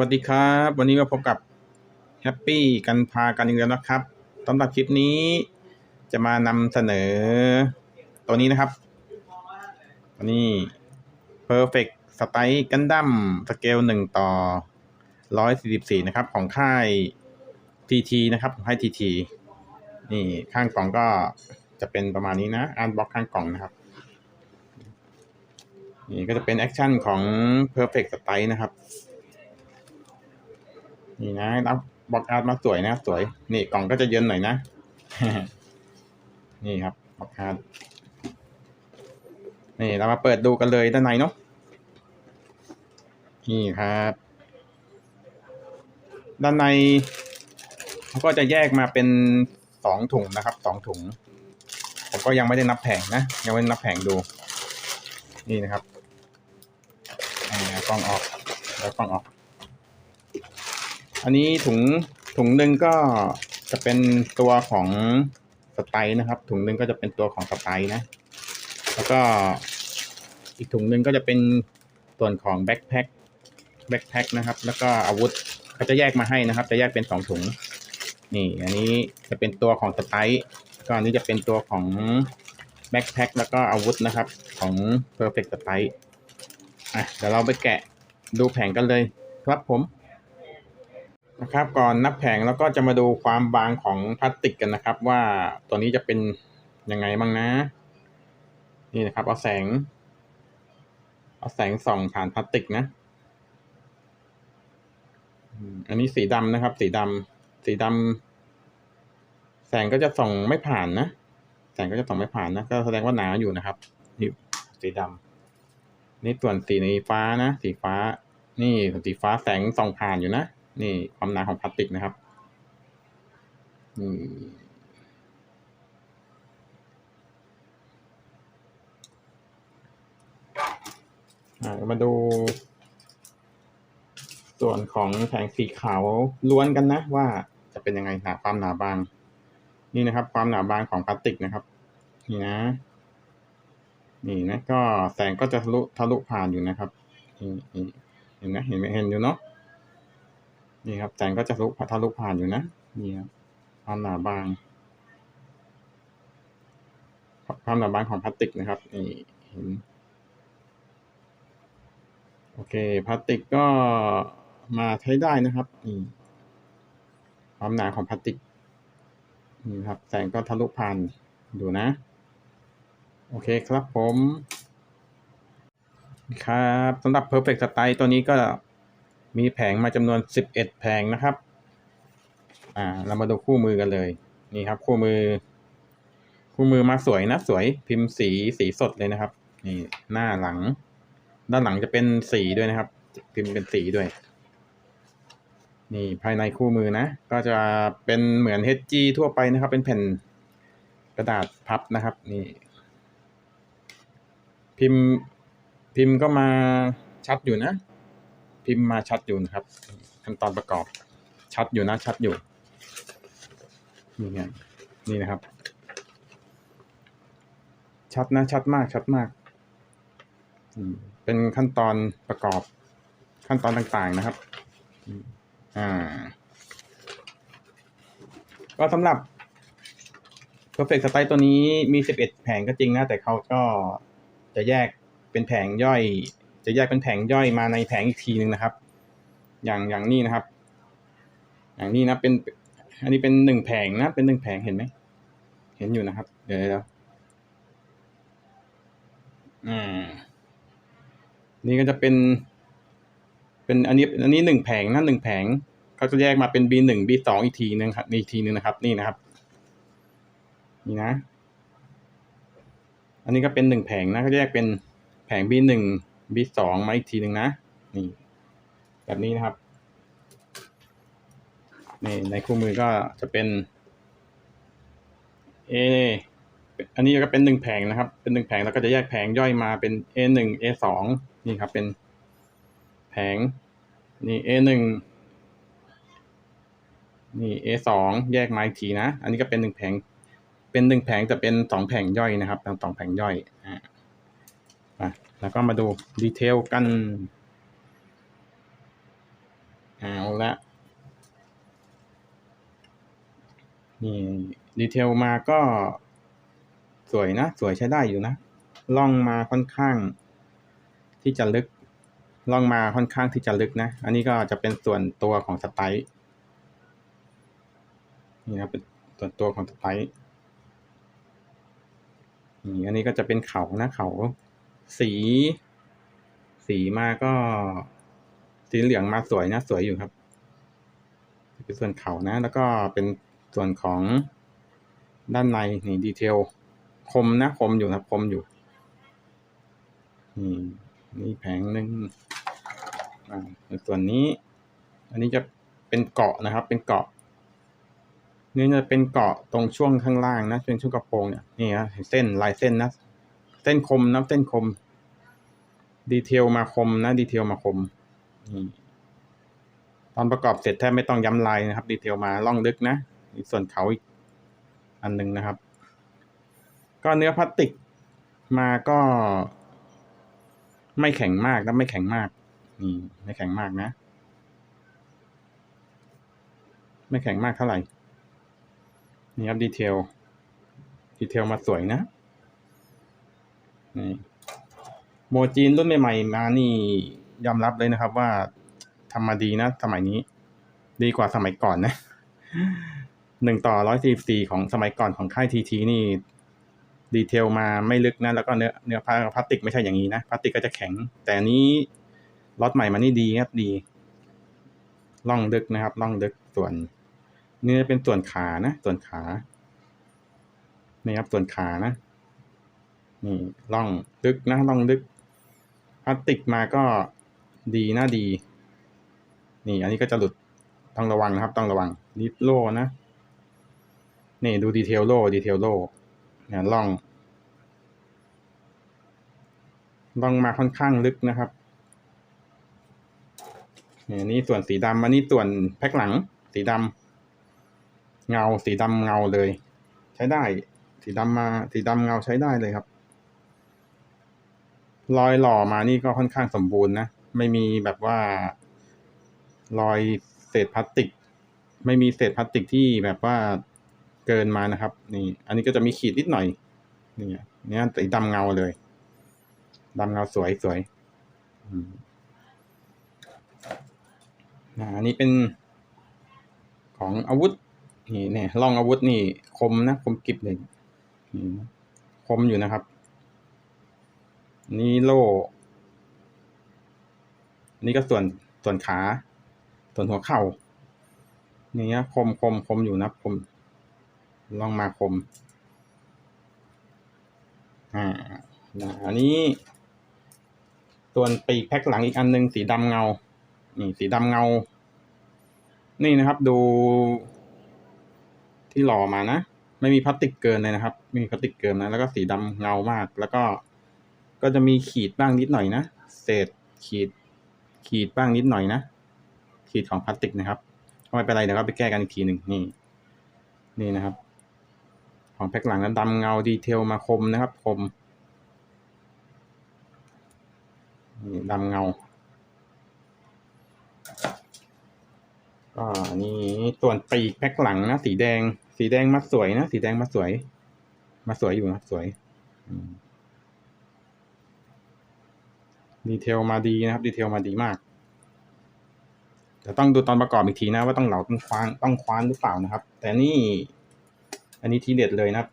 วัสดีครับ วันนี้มาพบกับแฮปปี้กันพากันอีกแล้วนะครับสำหรับคลิปนี้จะมานำเสนอ ตัวนี้นะครับ ตัวนี้ Perfect Style Gundam สเกลหนึ่งต่อร้อยสี่สิบสี่นะครับ ของค่าย TT นะครับของค่าย TT นี่ข้างกล่องก็จะเป็นประมาณนี้นะอ่านบล็อกข้างกล่องนะครับ นี่ก็จะเป็นแอคชั่นของ Perfect Style นะครับ นี่นะรับบอกอาร์ตมาสวยนะสวย นี่กล่องก็จะเยินหน่อยนะ นี่ครับบล็อกอาร์ตนี่เรามาเปิดดูกันเลยด้านในเนาะนี่ครับ ด้านในเขาก็จะแยกมาเป็นสองถุงนะครับสองถุง ผมก็ยังไม่ได้นับแผงนะ ยังไม่ได้นับแผงดู นี่นะครับกล้องออก แล้วกล้องออก อันนี้ถุงถุงหนึ่งก็จะเป็นตัวของสไตล์นะครับ ถุงหนึ่งก็จะเป็นตัวของสไตล์นะ แล้วก็อีกถุงหนึ่งก็จะเป็นส่วนของแบ็คแพ็คแบ็คแพ็คนะครับ แล้วก็อาวุธเขาจะแยกมาให้นะครับ จะแยกเป็นสองถุง นี่อันนี้จะเป็นตัวของสไตล์ก็อันนี้จะเป็นตัวของแบ็คแพ็คแล้วก็อาวุธนะครับ ของ Perfect Style อะเดี๋ยวเราไปแกะดูแผงกันเลยครับผม นะครับ ก่อนนับแผงแล้วก็จะมาดูความบางของพลาสติกกันนะครับ ว่าตัวนี้จะเป็นยังไงบ้างนะ นี่นะครับ เอาแสง เอาแสงส่องผ่านพลาสติกนะอันนี้สีดำนะครับ สีดำสีดำแสงก็จะส่องไม่ผ่านนะแสงก็จะส่องไม่ผ่านนะก็แสดงว่าหนาอยู่นะครับนี่สีดำนี่ส่วนสีในฟ้านะสีฟ้า นี่สีฟ้าแสงส่องผ่านอยู่นะ นี่ความหนาของพลาสติกนะครับนี่อ่ามาดูส่วนของแผงสีขาวล้วนกันนะว่าจะเป็นยังไงหนาความหนาบาง นี่นะครับ ความหนาบางของพลาสติกนะครับ นี่นะ นี่นะก็แสงก็จะทะลุทะลุผ่านอยู่นะครับนี่เห็นไหมเห็นไหมเห็นอยู่เนาะ นี่ครับแสงก็จะทะลุทะลุผ่านอยู่นะนี่ครับความหนาบางความหนาบางของพลาสติกนะครับนี่เห็นโอเคพลาสติกก็มาใช้ได้นะครับนี่ความหนาของพลาสติกนี่ครับแสงก็ทะลุผ่านดูนะ โอเคครับผม ครับสำหรับ Perfect Style ตัวนี้ก็ มีแผงมาจำนวนสิบเอ็ดแผงนะครับ อ่า เรามาดูคู่มือกันเลย นี่ครับ คู่มือ คู่มือมาสวยนะสวยพิมพ์สีสีสดเลยนะครับ นี่หน้าหลัง ด้านหลังจะเป็นสีด้วยนะครับ พิมพ์เป็นสีด้วย นี่ภายในคู่มือนะ ก็จะเป็นเหมือน HG ทั่วไปนะครับ เป็นแผ่นกระดาษพับนะครับ นี่ พิมพ์พิมพ์ก็มาชัดอยู่นะ พิมพ์มาชัดอยู่นะครับ ขั้นตอนประกอบชัดอยู่นะชัดอยู่นี่ไงนี่นะครับ ชัดนะชัดมากชัดมากเป็นขั้นตอนประกอบขั้นตอนต่างๆนะครับอ่าก็สำหรับ Perfect Style ตัวนี้มีสิบเอ็ดแผงก็จริงนะ แต่เขาก็จะแยกเป็นแผงย่อย จะแยกเป็นแผงย่อยมาในแผงอีกทีหนึ่งนะครับ อย่างอย่างนี้นะครับ อย่างนี้นะเป็น อันนี้เป็นหนึ่งแผงนะ เป็นหนึ่งแผงเห็นไหมเห็นอยู่นะครับ เดี๋ยวแล้วอ่านี่ก็จะเป็น เป็นอันนี้อันนี้หนึ่งแผงนะหนึ่งแผงเขาจะแยกมาเป็น B หนึ่ง B สองอีกทีนึงครับอีกทีนึงนะครับ นี่นะครับ นี่นะ อันนี้ก็เป็นหนึ่งแผงนะเขาแยกเป็นแผง B หนึ่ง B สองมาอีกทีหนึ่งนะ นี่ แบบนี้นะครับ นี่ในคู่มือก็จะเป็น A อันนี้ก็เป็นหนึ่งแผงนะครับ เป็นหนึ่งแผงแล้วก็จะแยกแผงย่อยมาเป็น A หนึ่ง A สองนี่ครับเป็นแผง นี่ A หนึ่งนี่ A สองแยกมาอีกทีนะ อันนี้ก็เป็นหนึ่งแผง เป็นหนึ่งแผงจะเป็นสองแผงย่อยนะครับสองแผงย่อยอ่า อะแล้วก็มาดูดีเทลกันเอาละนี่ดีเทลมาก็สวยนะ สวยใช้ได้อยู่นะล่องมาค่อนข้าง ที่จะลึกล่องมาค่อนข้างที่จะลึกนะ อันนี้ก็จะเป็นส่วนตัวของสไตล์นี่นะเป็นส่วนตัวของสไตล์นี่อันนี้ก็จะเป็นเขานะเขา สี สีมาก็ สีเหลืองมาสวยนะสวยอยู่ครับเป็นส่วนเขานะ แล้วก็เป็นส่วนของด้านในนี่ดีเทล คมนะคมอยู่นะคมอยู่นี่นี่แผงหนึ่งอ่าส่วนนี้ อันนี้จะเป็นเกาะนะครับ เป็นเกาะนี่จะเป็นเกาะตรงช่วงข้างล่างนะเป็นช่วงกระโปรงเนี่ยนี่นะเส้นลายเส้นนะ เส้นคมนะเส้นคม ดีเทลมาคมนะดีเทลมาคมตอนประกอบเสร็จแทบไม่ต้องย้ำลายนะครับ ดีเทลมาล่องลึกนะอีกส่วนเขาอีกอันหนึ่งนะครับ ก็เนื้อพลาสติกมาก็ ไม่แข็งมากและไม่แข็งมากนี่ไม่แข็งมากนะ ไม่แข็งมากเท่าไหร่ นี่ครับดีเทล ดีเทลมาสวยนะ นี่โมจีนรุ่นใหม่ๆมานี่ยอมรับเลยนะครับ ว่าทำมาดีนะ สมัยนี้ ดีกว่าสมัยก่อนนะหนึ่งต่อร้อยสี่สี่ของสมัยก่อนของค่ายทีทีนี่ ดีเทลมาไม่ลึกนะ แล้วก็เนื้อเนื้อพลาสติกไม่ใช่อย่างนี้นะพลาสติกก็จะแข็ง แต่อันนี้ล็อตใหม่มานี่ดีครับดีล่องลึกนะครับล่องลึกส่วนนี่เป็นส่วนขานะ ส่วนขานี่ครับส่วนขานะ นี่ล่องลึกนะล่องลึกพลาสติกมาก็ดีนะดี นี่อันนี้ก็จะหลุดต้องระวังนะครับ ต้องระวังลิปโล่นะ นี่ดูดีเทลโล่ดีเทลโลเนี่ยล่องล่องมาค่อนข้างลึกนะครับนี่นี่ส่วนสีดำอันนี้ส่วนแพ็คหลัง สีดำเงาสีดำเงาเลย ใช้ได้ สีดำมาสีดำเงาใช้ได้เลยครับ รอยหล่อมานี่ก็ค่อนข้างสมบูรณ์นะ ไม่มีแบบว่า รอยเศษพลาสติก ไม่มีเศษพลาสติกที่แบบว่าเกินมานะครับ นี่ อันนี้ก็จะมีขีดนิดหน่อยนี่เนี่ยสีดำเงาเลยดำเงาสวยสวยอันนี้เป็นของอาวุธ นี่เนี่ยล่องอาวุธนี่ คมนะ คมกิบเลยนี่คมอยู่นะครับ นี่โล่นี่ก็ส่วนส่วนขา ส่วนหัวเข่านี่นะคมคมคมอยู่นะคมลองมาคม อ่าอันนี้ส่วนปีกแพ็คหลังอีกอันหนึ่งสีดำเงา นี่สีดำเงา นี่นะครับดูที่หล่อมานะ ไม่มีพลาสติกเกินเลยนะครับ ไม่มีพลาสติกเกินนะ แล้วก็สีดำเงามาก แล้วก็ ก็จะมีขีดบ้างนิดหน่อยนะ เศษขีด ขีดบ้างนิดหน่อยนะ ขีดของพลาสติกนะครับไม่เป็นไรเดี๋ยวก็ไปแก้กันอีกทีหนึ่งนี่ นี่นะครับ ของแพ็คหลังนั้นดำเงาดีเทลมาคมนะครับ คมนี่ดำเงาก็นี่ส่วนปีกแพ็คหลังนะสีแดง สีแดงมาสวยนะ สีแดงมาสวย มาสวยอยู่นะสวย ดีเทลมาดีนะครับ ดีเทลมาดีมากแต่ต้องดูตอนประกอบอีกทีนะว่าต้องเหลาต้องคว้านต้องคว้านหรือเปล่านะครับ แต่นี่ อันนี้ทีเด็ดเลยนะครับ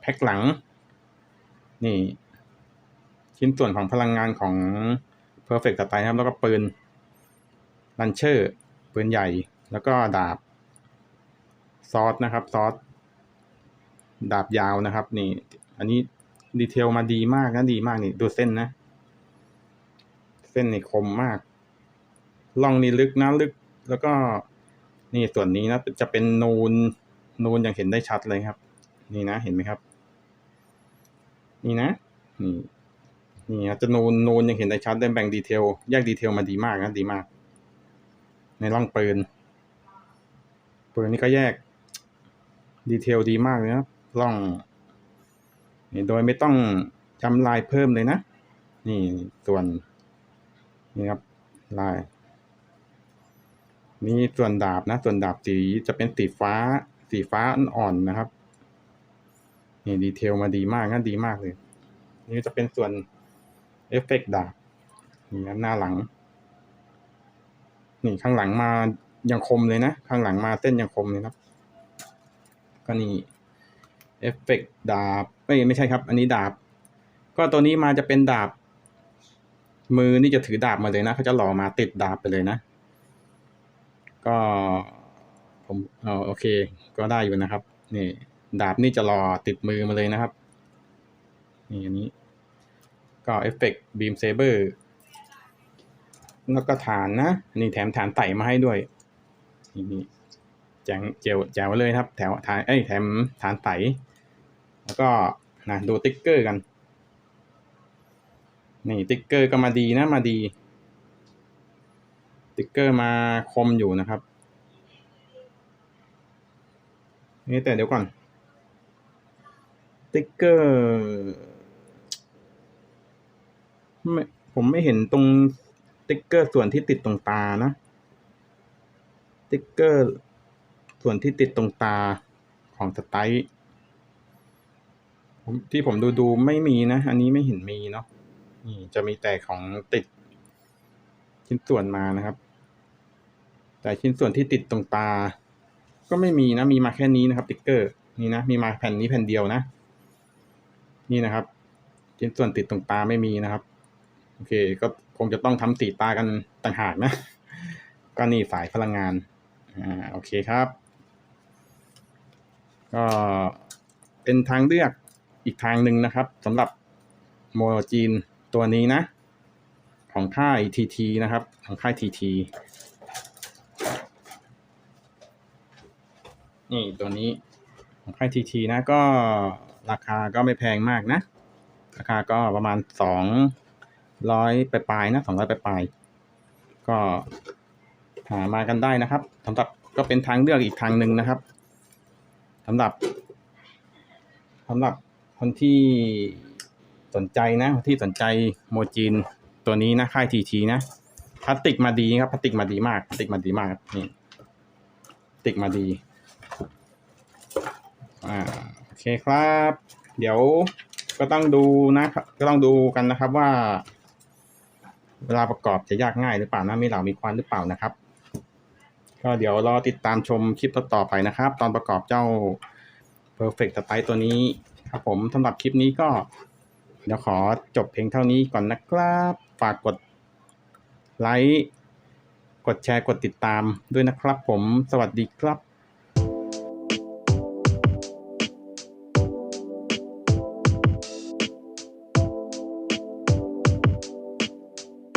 แพ็คหลัง นี่ ชิ้นส่วนของพลังงานของ Perfect ต่อไปนะครับ แล้วก็ปืนลันเชอร์ปืนใหญ่แล้วก็ดาบ ซอสนะครับ ซอส ดาบยาวนะครับ นี่ อันนี้ดีเทลมาดีมากนะดีมากนี่ ดูเส้นนะเส้นนี่คมมากล่องนี่ลึกนะลึก แล้วก็นี่ส่วนนี้นะจะเป็นนูนนูนอย่างเห็นได้ชัดเลยครับ นี่นะเห็นไหมครับ นี่นะ นี่นี่จะนูนนูนยังเห็นได้ชัดได้แบ่งดีเทลแยกดีเทลมาดีมากนะดีมาก ในร่องปืนปืนนี่ก็แยกดีเทลดีมากเลยนะร่องนี่โดยไม่ต้องจำลายเพิ่มเลยนะ นี่ส่วน นี่ครับลาย นี่ส่วนดาบนะ ส่วนดาบสีจะเป็นสีฟ้า สีฟ้าอ่อนๆนะครับนี่ดีเทลมาดีมากนะดีมากเลย นี่จะเป็นส่วนเอฟเฟกต์ดาบนี่นะหน้าหลัง นี่ข้างหลังมายังคมเลยนะ ข้างหลังมาเส้นยังคมเลยครับ ก็นี่เอฟเฟกต์ดาบไม่ไม่ใช่ครับ อันนี้ดาบ ก็ตัวนี้มาจะเป็นดาบ มือนี่จะถือดาบมาเลยนะเขาจะหล่อมาติดดาบไปเลยนะ ก็ผมเออโอเค ก็ได้อยู่นะครับ นี่ ดาบนี่จะหล่อติดมือมาเลยนะครับ นี่อันนี้ ก็เอฟเฟกต์บีมเซเบอร์แล้วก็ฐานนะ นี่แถมฐานไต่มาให้ด้วย นี่นี่แจงเจียวแจวเลยครับ แถวฐานเอ้ยแถมฐานไต่แล้วก็นะดูติ๊กเกอร์กัน นี่ติ๊กเกอร์ก็มาดีนะมาดี ติ๊กเกอร์มาคมอยู่นะครับ นี่แต่เดี๋ยวก่อน ติ๊กเกอร์ไม่ผมไม่เห็นตรงติ๊กเกอร์ส่วนที่ติดตรงตานะ ติ๊กเกอร์ส่วนที่ติดตรงตาของสไตล์ที่ผมดูดูไม่มีนะ อันนี้ไม่เห็นมีเนาะ นี่จะมีแต่ของติด ชิ้นส่วนมานะครับ แต่ชิ้นส่วนที่ติดตรงตา ก็ไม่มีนะ มีมาแค่นี้นะครับ ติ๊กเกอร์ นี่นะ มีมาแผ่นนี้แผ่นเดียวนะ นี่นะครับ ชิ้นส่วนติดตรงตาไม่มีนะครับ โอเค ก็คงจะต้องทำสีตากันต่างหากนะ ก็นี่สายพลังงาน อ่า โอเคครับ ก็เป็นทางเลือกอีกทางหนึ่งนะครับสำหรับโมโนจีน ตัวนี้นะ ของค่าย TT นะครับ ของค่าย TT นี่ตัวนี้ของค่าย TT นะก็ราคาก็ไม่แพงมากนะ ราคาก็ประมาณสองร้อยปลายๆนะสองร้อยปลายๆก็หามากันได้นะครับสำหรับก็เป็นทางเลือกอีกทางหนึ่งนะครับสำหรับสำหรับคนที่ สนใจนะที่สนใจโมจินตัวนี้นะค่าย TT นะพลาสติกมาดีครับพลาสติกมาดีมากพลาสติกมาดีมากนี่พลาสติกมาดีอ่าโอเคครับ เดี๋ยวก็ต้องดูนะครับก็ต้องดูกันนะครับว่า เวลาประกอบจะยากง่ายหรือเปล่านะมีเหล่ามีควันหรือเปล่านะครับ ก็เดี๋ยวรอติดตามชมคลิปต่อไปนะครับ ตอนประกอบเจ้า Perfect Style ตัวนี้ครับผมสำหรับคลิปนี้ก็ เดี๋ยวขอจบเพียงเท่านี้ก่อนนะครับ ฝากกดไลค์ กดแชร์ กดติดตามด้วยนะครับผม สวัสดีครับ